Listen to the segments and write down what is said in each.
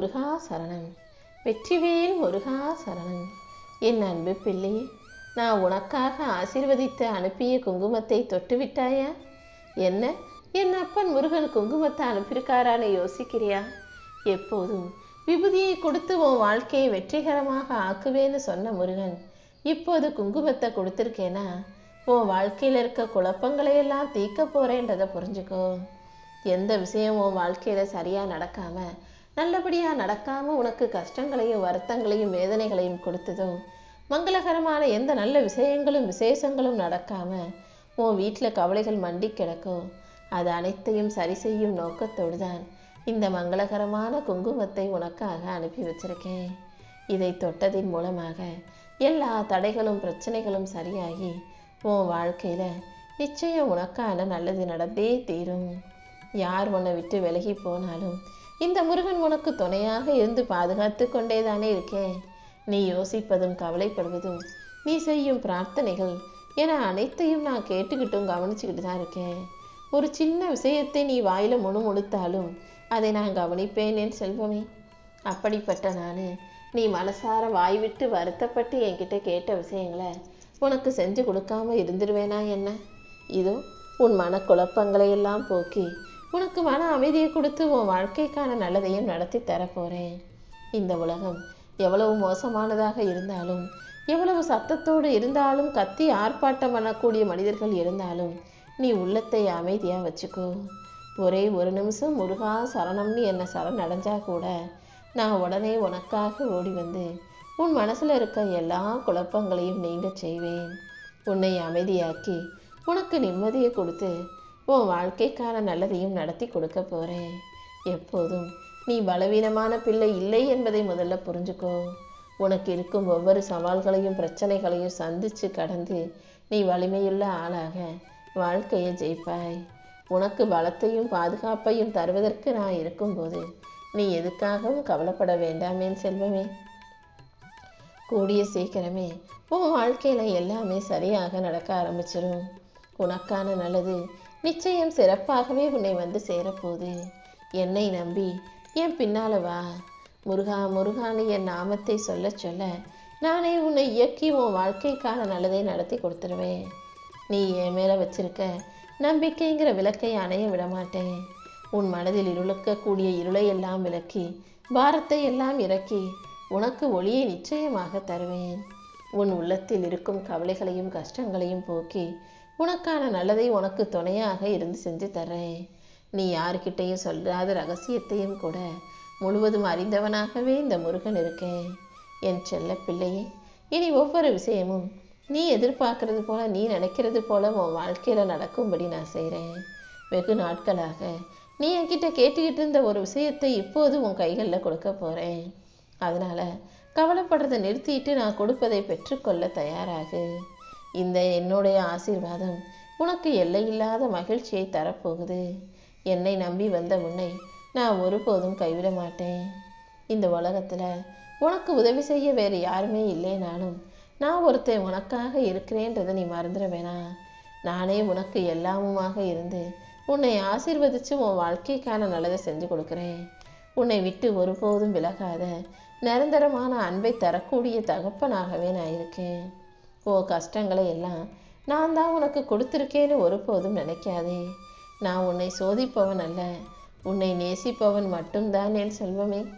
முருகா சரணம். வெற்றிவேல் முருகா சரணம். என் அன்பு பிள்ளையே நான் உனக்காக ஆசிர்வதித்து அனுப்பிய குங்குமத்தை தொட்டுவிட்டாயா? என்ன? என் அப்பன் முருகன் குங்குமத்தை அனுப்பியிருக்காரான்னு யோசிக்கிறியா? எப்போதும் விபூதியை கொடுத்து உன் வாழ்க்கையை வெற்றிகரமாக ஆக்குவேன்னு சொன்ன முருகன் இப்போது குங்குமத்தை கொடுத்துருக்கேனா? உன் வாழ்க்கையில் இருக்க குழப்பங்களை எல்லாம் தீர்க்க போறேன்றதை புரிஞ்சுக்கோ. எந்த விஷயம் உன் வாழ்க்கையில் சரியாக நடக்காம நல்லபடியாக நடக்காம உனக்கு கஷ்டங்களையும் வருத்தங்களையும் வேதனைகளையும் கொடுத்ததும் மங்களகரமான எந்த நல்ல விஷயங்களும் விசேஷங்களும் நடக்காம உன் வீட்டில் கவலைகள் மண்டி கிடக்கும். அது அனைத்தையும் சரி செய்யும் நோக்கத்தோடு தான் இந்த மங்களகரமான குங்குமத்தை உனக்காக அனுப்பி வச்சிருக்கேன். இதை தொட்டதின் மூலமாக எல்லா தடைகளும் பிரச்சனைகளும் சரியாகி உன் வாழ்க்கையில் நிச்சயம் உனக்கான நல்லது நடந்தே தீரும். யார் உன்னை விட்டு விலகி போனாலும் இந்த முருகன் உனக்கு துணையாக இருந்து பாதுகாத்து கொண்டேதானே இருக்கேன். நீ யோசிப்பதும் கவலைப்படுவதும் நீ செய்யும் பிரார்த்தனைகள் என அனைத்தையும் நான் கேட்டுக்கிட்டும் கவனிச்சுக்கிட்டு தான் இருக்கேன். ஒரு சின்ன விஷயத்தை நீ வாயில முணுமுணுத்தாலும் அதை நான் கவனிப்பேன் என் செல்வமே. அப்படிப்பட்ட நான் நீ மனசார வாய் விட்டு வருத்தப்பட்டு என்கிட்ட கேட்ட விஷயங்களை உனக்கு செஞ்சு கொடுக்காம இருந்துருவேனா என்ன? இதோ உன் மனக்குழப்பங்களை எல்லாம் போக்கி உனக்கு மன அமைதியை கொடுத்து உன் வாழ்க்கைக்கான நல்லதையும் நடத்தி தரப்போறேன். இந்த உலகம் எவ்வளவு மோசமானதாக இருந்தாலும் எவ்வளவு சத்தத்தோடு இருந்தாலும் கத்தி ஆர்ப்பாட்டம் பண்ணக்கூடிய மனிதர்கள் இருந்தாலும் நீ உள்ளத்தை அமைதியாக வச்சுக்கோ. ஒரே ஒரு நிமிஷம் முருகா சரணம்னு என்னை சரண் அடைஞ்சா கூட நான் உடனே உனக்காக ஓடி வந்து உன் மனசில் இருக்க எல்லா குழப்பங்களையும் நீங்க செய்வேன். உன்னை அமைதியாக்கி உனக்கு நிம்மதியை கொடுத்து உன் வாழ்க்கைக்கான நல்லதையும் நடத்தி கொடுக்க போகிறேன் எப்போதும் நீ பலவீனமான பிள்ளை இல்லை என்பதை முதல்ல புரிஞ்சுக்கோ. உனக்கு இருக்கும் ஒவ்வொரு சவால்களையும் பிரச்சனைகளையும் சந்திச்சு கடந்து நீ வலிமையுள்ள ஆளாக வாழ்க்கையை ஜெயிப்பாய். உனக்கு பலத்தையும் பாதுகாப்பையும் தருவதற்கு நான் இருக்கும்போது நீ எதுக்காகவும் கவலைப்பட வேண்டாமே செல்வமே. கூடிய சீக்கிரமே உன் வாழ்க்கையில் எல்லாமே சரியாக நடக்க ஆரம்பிச்சிடும் உனக்கான நல்லது நிச்சயம் சிறப்பாகவே உன்னை வந்து சேரப்போகுது. என்னை நம்பி என் பின்னால வா. முருகா முருகான்னு என் நாமத்தை சொல்ல சொல்ல நானே உன்னை இயக்கி உன் வாழ்க்கைக்கான நல்லதை நடத்தி கொடுத்துருவேன். நீ என் மேலே வச்சிருக்க நம்பிக்கைங்கிற விளக்கை அணைய விடமாட்டேன். உன் மனதில் இருளக்கக்கூடிய இருளை எல்லாம் விளக்கி பாரத்தை எல்லாம் இறக்கி உனக்கு ஒளியை நிச்சயமாக தருவேன். உன் உள்ளத்தில் இருக்கும் கவலைகளையும் கஷ்டங்களையும் போக்கி உனக்கான நல்லதை உனக்கு துணையாக இருந்து செஞ்சு தர்றேன் நீ யாருக்கிட்டையும் சொல்லாத ரகசியத்தையும் கூட முழுவதும் அறிந்தவனாகவே இந்த முருகன் இருக்கேன். என் செல்ல பிள்ளையே இனி ஒவ்வொரு விஷயமும் நீ எதிர்பார்க்கறது போல நீ நினைக்கிறது போல உன் வாழ்க்கையில் நடக்கும்படி நான் செய்கிறேன் வெகு நாட்களாக நீ என்கிட்ட கேட்டுக்கிட்டு இருந்த ஒரு விஷயத்தை இப்போது உன் கைகளில் கொடுக்க போகிறேன் அதனால் கவலைப்படுறதை நிறுத்திட்டு நான் கொடுப்பதை பெற்றுக்கொள்ள தயாராகு. இந்த என்னுடைய ஆசீர்வாதம் உனக்கு எல்லையில்லாத மகிழ்ச்சியை தரப்போகுது. என்னை நம்பி வந்த உன்னை நான் ஒருபோதும் கைவிட மாட்டேன். இந்த உலகத்தில் உனக்கு உதவி செய்ய வேறு யாருமே இல்லைனாலும் நான் ஒருத்தன் உனக்காக இருக்கிறேன்றதை நீ மறந்துட வேணாம். நானே உனக்கு எல்லாமுமாக இருந்து உன்னை ஆசீர்வதித்து உன் வாழ்க்கைக்கான நல்லதை செஞ்சு கொடுக்குறேன். உன்னை விட்டு ஒருபோதும் விலகாத நிரந்தரமான அன்பை தரக்கூடிய தகப்பனாகவே நான் இருக்கேன். ஓ கஷ்டங்களை எல்லாம் நான் தான் உனக்கு கொடுத்துருக்கேன்னு ஒருபோதும் நினைக்காதே. நான் உன்னை சோதிப்பவன் அல்ல. உன்னை நேசிப்பவன் மட்டும்தான் என் செல்வமே.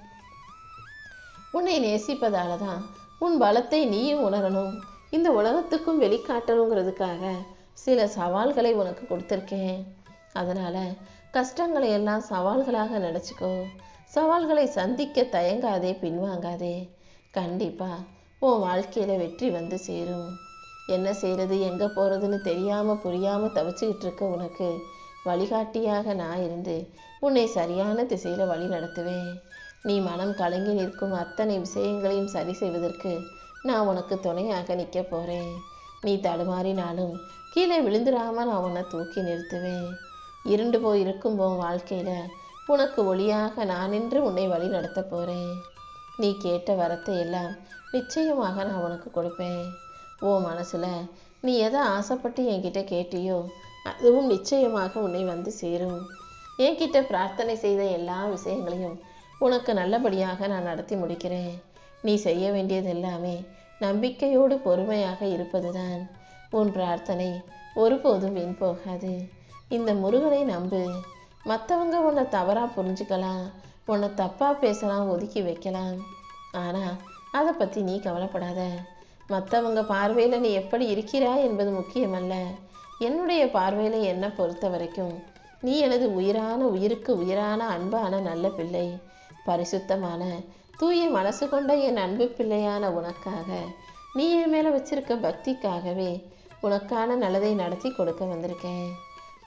உன்னை நேசிப்பதால தான் உன் பலத்தை நீயும் உணரணும். இந்த உலகத்துக்கும் வெளிக்காட்டணுங்கிறதுக்காக சில சவால்களை உனக்கு கொடுத்துருக்கேன். அதனால் கஷ்டங்களை எல்லாம் சவால்களாக நினச்சிக்கோ. சவால்களை சந்திக்க தயங்காதே பின்வாங்காதே. கண்டிப்பாக உன் வாழ்க்கையில் வெற்றி வந்து சேரும். என்ன செய்கிறது எங்கே போகிறதுன்னு தெரியாமல் புரியாமல் தவிச்சுக்கிட்டு இருக்க உனக்கு வழிகாட்டியாக நான் இருந்து உன்னை சரியான திசையில் வழி நடத்துவேன். நீ மனம் கலங்கி நிற்கும் அத்தனை விஷயங்களையும் சரி செய்வதற்கு நான் உனக்கு துணையாக நிற்க போகிறேன் நீ தடுமாறினாலும் கீழே விழுந்துடாமல் நான் உன்னை தூக்கி நிறுத்துவேன். இருண்டு போய் இருக்கும் உன் வாழ்க்கையில் உனக்கு ஒளியாக நான் நின்று உன்னை வழி நடத்த போகிறேன் நீ கேட்ட வரத்தை எல்லாம் நிச்சயமாக நான் உனக்கு கொடுப்பேன். ஓ மனசில் நீ எதை ஆசைப்பட்டு என்கிட்ட கேட்டியோ அதுவும் நிச்சயமாக உன்னை வந்து சேரும். என்கிட்ட பிரார்த்தனை செய்த எல்லா விஷயங்களையும் உனக்கு நல்லபடியாக நான் நடத்தி முடிக்கிறேன். நீ செய்ய வேண்டியது எல்லாமே நம்பிக்கையோடு பொறுமையாக இருப்பதுதான். உன் பிரார்த்தனை ஒருபோதும் வீண் போகாது. இந்த முருகனை நம்பு. மற்றவங்க உன்னை தவறாக புரிஞ்சுக்கலாம். உன்னை தப்பாக பேசலாம் ஒதுக்கி வைக்கலாம். ஆனால் அதை பற்றி நீ கவலைப்படாத. மற்றவங்க பார்வையில் நீ எப்படி இருக்கிறாய் என்பது முக்கியமல்ல. என்னுடைய பார்வையில் என்னை பொறுத்த வரைக்கும் நீ எனது உயிரான உயிருக்கு உயிரான அன்பான நல்ல பிள்ளை. பரிசுத்தமான தூய மனசு கொண்ட என் அன்பு பிள்ளையான உனக்காக நீ என் மேலே வச்சிருக்க பக்திக்காகவே உனக்கான நல்லதை நடத்தி கொடுக்க வந்திருக்கேன்.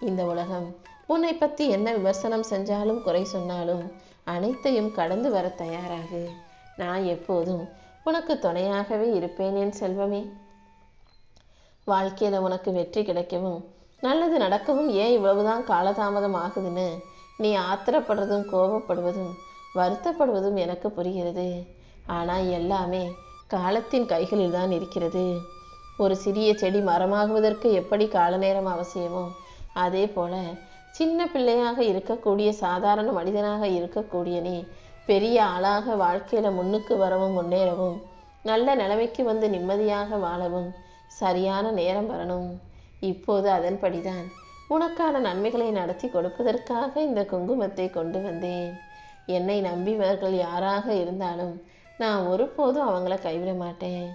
இந்த உலகம் உன்னை பற்றி என்ன விமர்சனம் செஞ்சாலும் குறை சொன்னாலும் அனைத்தையும் கடந்து வர தயாராகு. நான் எப்போதும் உனக்கு துணையாகவே இருப்பேன் என் செல்வமே. வாழ்க்கையில் உனக்கு வெற்றி கிடைக்கவும் நல்லது நடக்கவும் ஏன் இவ்வளவுதான் காலதாமதம் ஆகுதுன்னு நீ ஆத்திரப்படுறதும் கோபப்படுவதும் வருத்தப்படுவதும் எனக்கு புரிகிறது. ஆனால் எல்லாமே காலத்தின் கைகளில் தான் இருக்கிறது. ஒரு சிறிய செடி மரமாகுவதற்கு எப்படி கால நேரம் அவசியமோ அதே போல சின்ன பிள்ளையாக இருக்கக்கூடிய சாதாரண மனிதனாக இருக்கக்கூடிய நீ பெரிய ஆளாக வாழ்க்கையில் முன்னுக்கு வரவும் முன்னேறவும் நல்ல நிலைமைக்கு வந்து நிம்மதியாக வாழவும் சரியான நேரம் வரணும். இப்போது அதன்படிதான் உனக்கான நன்மைகளை நடத்தி கொடுப்பதற்காக இந்த குங்குமத்தை கொண்டு வந்தேன். என்னை நம்பிவர்கள் யாராக இருந்தாலும் நான் ஒருபோதும் அவங்கள கைவிட மாட்டேன்.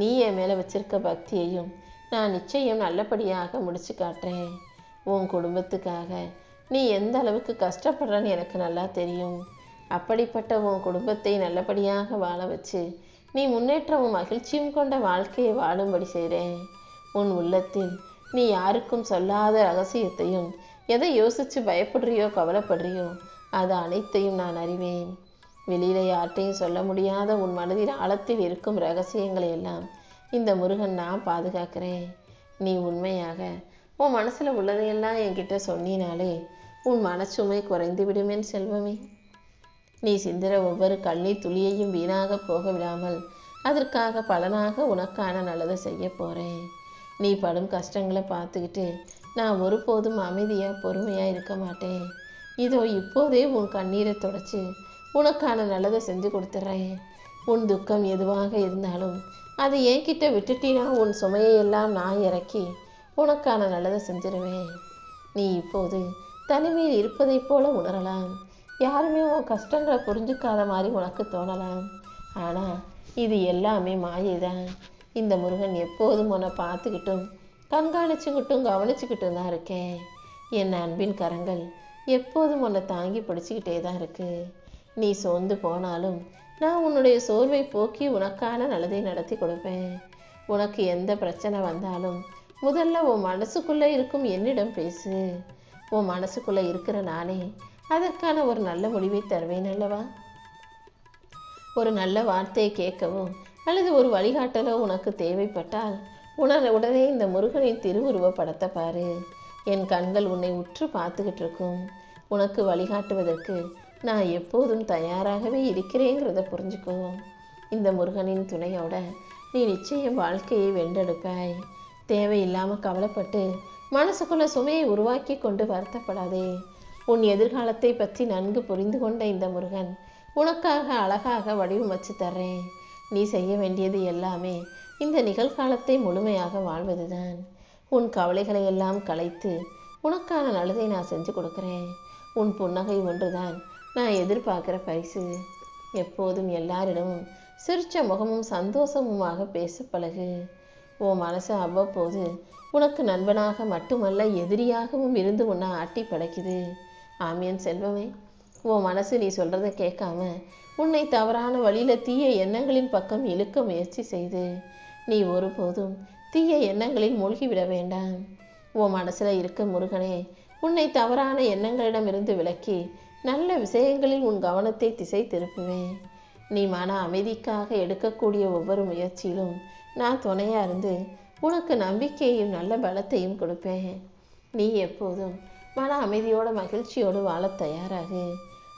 நீ என் மேலே வச்சிருக்க பக்தியையும் நான் நிச்சயம் நல்லபடியாக முடிச்சு காட்டுறேன். உன் குடும்பத்துக்காக. நீ எந்த அளவுக்கு கஷ்டப்படுறன்னு எனக்கு நல்லா தெரியும். அப்படிப்பட்ட உன் குடும்பத்தை நல்லபடியாக வாழ வச்சு நீ முன்னேற்றமும் மகிழ்ச்சியும் கொண்ட வாழ்க்கையை வாழும்படி செய்கிறேன் உன் உள்ளத்தில் நீ யாருக்கும் சொல்லாத ரகசியத்தையும் எதை யோசித்து பயப்படுறியோ கவலைப்படுறியோ அது அனைத்தையும் நான் அறிவேன். வெளியில யார்கிட்டையும் சொல்ல முடியாத உன் மனதில் ஆழத்தில் இருக்கும் ரகசியங்களை எல்லாம் இந்த முருகன் நான் பாதுகாக்கிறேன். நீ உண்மையாக உன் மனசில் உள்ளதையெல்லாம் என்கிட்ட சொன்னினாலே உன் மனச்சுமை குறைந்து விடுமேன் செல்வமே. நீ சிந்திர ஒவ்வொரு கண்ணீர் துளியையும் வீணாக போக விடாமல் அதற்காக பலனாக உனக்கான நல்லதை செய்ய போகிறேன் நீ படும் கஷ்டங்களை பார்த்துக்கிட்டு நான் ஒருபோதும் அமைதியாக பொறுமையாக இருக்க மாட்டேன். இதோ இப்போதே உன் கண்ணீரை தொடச்சி உனக்கான நல்லதை செஞ்சு கொடுத்துட்றேன் உன் துக்கம் எதுவாக இருந்தாலும் அதை என்கிட்ட விட்டுட்டினா உன் சுமையை எல்லாம் நான் இறக்கி உனக்கான நல்லதை செஞ்சிருவேன். நீ இப்போது தனிமையில் இருப்பதைப் போல உணரலாம். யாருமே உன் கஷ்டங்களை புரிஞ்சுக்காத மாதிரி உனக்கு தோணலாம். ஆனால் இது எல்லாமே மாயைதான். இந்த முருகன் எப்போதும் உன்னை பார்த்துக்கிட்டும் கண்காணிச்சுக்கிட்டும் கவனிச்சுக்கிட்டும் தான் இருக்கேன். என் அன்பின் கரங்கள் எப்போதும் உன்னை தாங்கி பிடிச்சிக்கிட்டே தான் இருக்கு. நீ சோர்ந்து போனாலும் நான் உன்னுடைய சோர்வை போக்கி உனக்கான நல்லதை நடத்தி கொடுப்பேன். உனக்கு எந்த பிரச்சனை வந்தாலும் முதல்ல உன் மனசுக்குள்ளே இருக்கும் என்னிடம் பேசு. உன் மனசுக்குள்ளே இருக்கிற நானே அதற்கான ஒரு நல்ல முடிவை தருவேன் அல்லவா? ஒரு நல்ல வார்த்தையை கேட்கவும் அல்லது ஒரு வழிகாட்டலோ உனக்கு தேவைப்பட்டால் உணர் உடனே இந்த முருகனின் திருவுருவ படத்தை பாரு. என் கண்கள் உன்னை உற்று பார்த்துக்கிட்டு இருக்கும். உனக்கு வழிகாட்டுவதற்கு நான் எப்போதும் தயாராகவே இருக்கிறேங்கிறத புரிஞ்சுக்கோ. இந்த முருகனின் துணையோட நீ நிச்சயம் வாழ்க்கையை வென்றெடுப்பாய். தேவையில்லாமல் கவலைப்பட்டு மனசுக்குள்ள சுமையை உருவாக்கி கொண்டு வருத்தப்படாதே. உன் எதிர்காலத்தை பற்றி நன்கு புரிந்து கொண்ட இந்த முருகன் உனக்காக அழகாக வடிவமைச்சு தர்றேன். நீ செய்ய வேண்டியது எல்லாமே இந்த நிகழ்காலத்தை முழுமையாக வாழ்வதுதான். உன் கவலைகளை எல்லாம் கலைத்து உனக்கான நல்லதை நான் செஞ்சு கொடுக்குறேன். உன் புன்னகை ஒன்றுதான் நான் எதிர்பார்க்குற பரிசு. எப்போதும் எல்லாரிடமும் சிரிச்ச முகமும் சந்தோஷமுமாக பேச பழகு உன் மனசு அவ்வப்போது உனக்கு நண்பனாக மட்டுமல்ல எதிரியாகவும் இருந்து உன்னை ஆட்டி படைக்குது. ஆமியன் செல்வமே உன் மனசு நீ சொல்கிறத கேட்காம உன்னை தவறான வழியில் தீய எண்ணங்களின் பக்கம் இழுக்க முயற்சி செய்து நீ ஒருபோதும் தீய எண்ணங்களில் மூழ்கிவிட வேண்டாம். உன் மனசில் இருக்க முருகனே உன்னை தவறான எண்ணங்களிடமிருந்து விலக்கி நல்ல விஷயங்களில் உன் கவனத்தை திசை திருப்புவேன். நீ மன அமைதிக்காக எடுக்கக்கூடிய ஒவ்வொரு முயற்சியிலும் நான் துணையாக இருந்து உனக்கு நம்பிக்கையையும் நல்ல பலத்தையும் கொடுப்பேன். நீ எப்போதும் மன அமைதியோட மகிழ்ச்சியோடு வாழத் தயாராகு.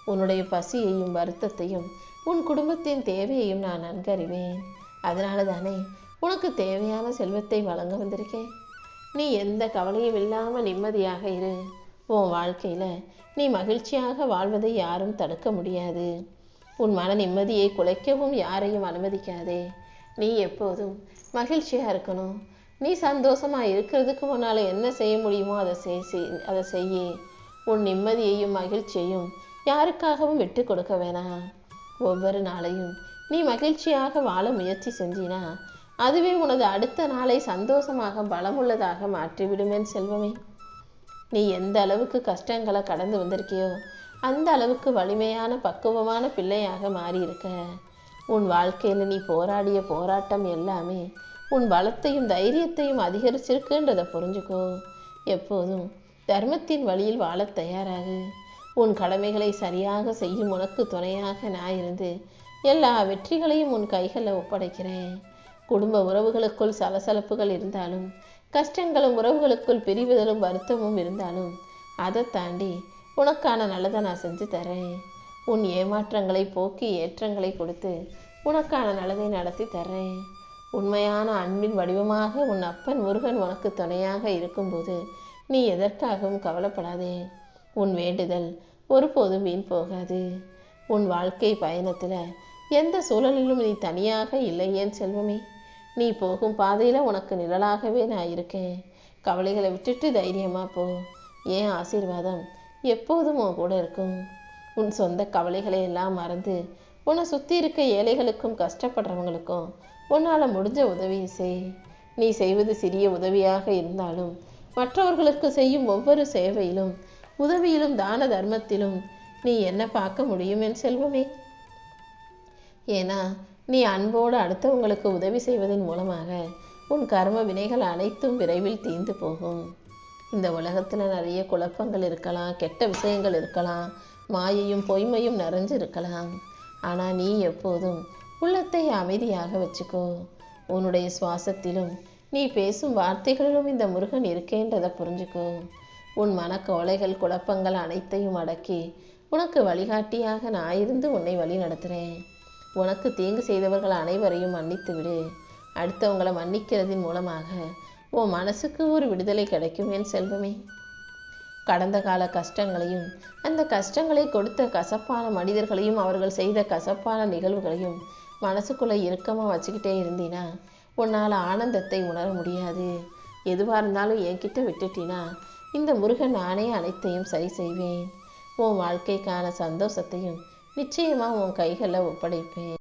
உன்னுடைய பசியையும் வருத்தத்தையும் உன் குடும்பத்தின் தேவையையும் நான் நன்கறிவேன். அதனால தானே உனக்கு தேவையான செல்வத்தை வழங்க வந்திருக்கேன். நீ எந்த கவலையும் இல்லாமல் நிம்மதியாக இரு. உன் வாழ்க்கையில் நீ மகிழ்ச்சியாக வாழ்வதை யாரும் தடுக்க முடியாது. உன் மன நிம்மதியை குலைக்கவும் யாரையும் அனுமதிக்காதே. நீ எப்போதும் மகிழ்ச்சியாக இருக்கணும். நீ சந்தோஷமாக இருக்கிறதுக்கு உன்னால் என்ன செய்ய முடியுமோ அதை செய் அதை செய்ய. உன் நிம்மதியையும் மகிழ்ச்சியையும் யாருக்காகவும் விட்டு கொடுக்க வேணாம். ஒவ்வொரு நாளையும் நீ மகிழ்ச்சியாக வாழ முயற்சி செஞ்சினா அதுவே உனது அடுத்த நாளை சந்தோஷமாக பலமுள்ளதாக மாற்றிவிடுமேன் செல்வமே. நீ எந்த அளவுக்கு கஷ்டங்களை கடந்து வந்திருக்கியோ அந்த அளவுக்கு வலிமையான பக்குவமான பிள்ளையாக மாறியிருக்க. உன் வாழ்க்கையில் நீ போராடிய போராட்டம் எல்லாமே உன் பலத்தையும் தைரியத்தையும் அதிகரிச்சிருக்குன்றதை புரிஞ்சுக்கோ. எப்போதும் தர்மத்தின் வழியில் வாழத் தயாராகு. உன் கடமைகளை சரியாக செய்யும் உனக்கு துணையாக நான் இருந்து எல்லா வெற்றிகளையும் உன் கைகளில் ஒப்படைக்கிறேன். குடும்ப உறவுகளுக்குள் சலசலப்புகள் இருந்தாலும் கஷ்டங்களும் உறவுகளுக்குள் பிரிவுதலும் வருத்தமும் இருந்தாலும் அதை தாண்டி உனக்கான நல்லதை நான் செஞ்சு தரேன். உன் ஏமாற்றங்களை போக்கி ஏற்றங்களை கொடுத்து உனக்கான நல்லதை நடத்தி தர்றேன். உண்மையான அன்பின் வடிவமாக உன் அப்பன் முருகன் உனக்கு துணையாக இருக்கும்போது நீ எதற்காகவும் கவலைப்படாதே. உன் வேண்டுதல் ஒருபோதும் வீண் போகாது. உன் வாழ்க்கை பயணத்தில் எந்த சூழலிலும் நீ தனியாக இல்லை ஏன் செல்வமே? நீ போகும் பாதையில் உனக்கு நிழலாகவே நான் இருக்கேன். கவலைகளை விட்டுட்டு தைரியமாக போ. ஏன் ஆசீர்வாதம் எப்போதும் உன் கூட இருக்கும்? உன் சொந்த கவலைகளை எல்லாம் மறந்து உன்னை சுற்றி இருக்க ஏழைகளுக்கும் கஷ்டப்படுறவங்களுக்கும் உன்னால் முடிஞ்ச உதவியை செய். நீ செய்வது சிறிய உதவியாக இருந்தாலும் மற்றவர்களுக்கு செய்யும் ஒவ்வொரு சேவையிலும் உதவியிலும் தான தர்மத்திலும் நீ என்ன பார்க்க முடியும் என் செல்வமே? ஏன்னா நீ அன்போடு அடுத்தவங்களுக்கு உதவி செய்வதன் மூலமாக உன் கர்ம வினைகள் அனைத்தும் விரைவில் தீர்ந்து போகும். இந்த உலகத்தில் நிறைய குழப்பங்கள் இருக்கலாம் கெட்ட விஷயங்கள் இருக்கலாம் மாயையும் பொய்மையும் நிறைஞ்சு இருக்கலாம் ஆனால் நீ எப்போதும் உள்ளத்தை அமைதியாக வச்சுக்கோ. உன்னுடைய சுவாசத்திலும் நீ பேசும் வார்த்தைகளிலும் இந்த முருகன் இருக்கேன்றதை புரிஞ்சுக்கோ. உன் மனக்கவலைகள் குழப்பங்கள் அனைத்தையும் அடக்கி உனக்கு வழிகாட்டியாக நான் இருந்து உன்னை வழி நடத்துகிறேன் உனக்கு தீங்கு செய்தவர்கள் அனைவரையும் மன்னித்து விடு. அடுத்தவங்களை மன்னிக்கிறதின் மூலமாக உன் மனசுக்கு ஒரு விடுதலை கிடைக்கும் என் செல்வமே. கடந்த கால கஷ்டங்களையும் அந்த கஷ்டங்களை கொடுத்த கசப்பான மனிதர்களையும் அவர்கள் செய்த கசப்பான நிகழ்வுகளையும் மனசுக்குள்ளே இறுக்கமாக வச்சுக்கிட்டே இருந்தீனா உன்னால் ஆனந்தத்தை உணர முடியாது. எதுவாக இருந்தாலும் என்கிட்ட விட்டுட்டினா இந்த முருகன் நானே அனைத்தையும் சரி செய்வேன். உன் வாழ்க்கைக்கான சந்தோஷத்தையும் நிச்சயமாக உன் கைகளில் ஒப்படைப்பேன்.